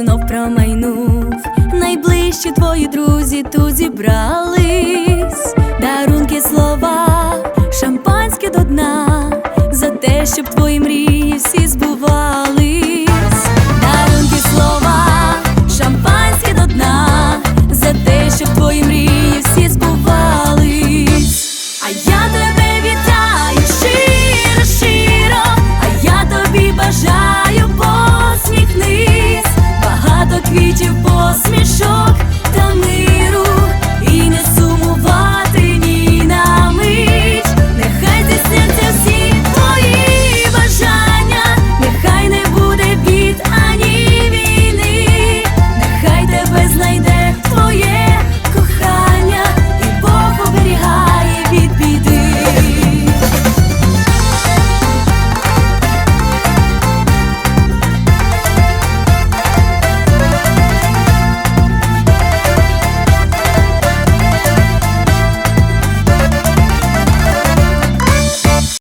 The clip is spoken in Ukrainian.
знов промайнув, найближчі твої друзі тут зібрались, дарунки слова, шампанське до дна, за те, щоб твої мрії всі збувались, дарунки слова, шампанське до дна, за те, щоб твої мрії. квітів посмішок.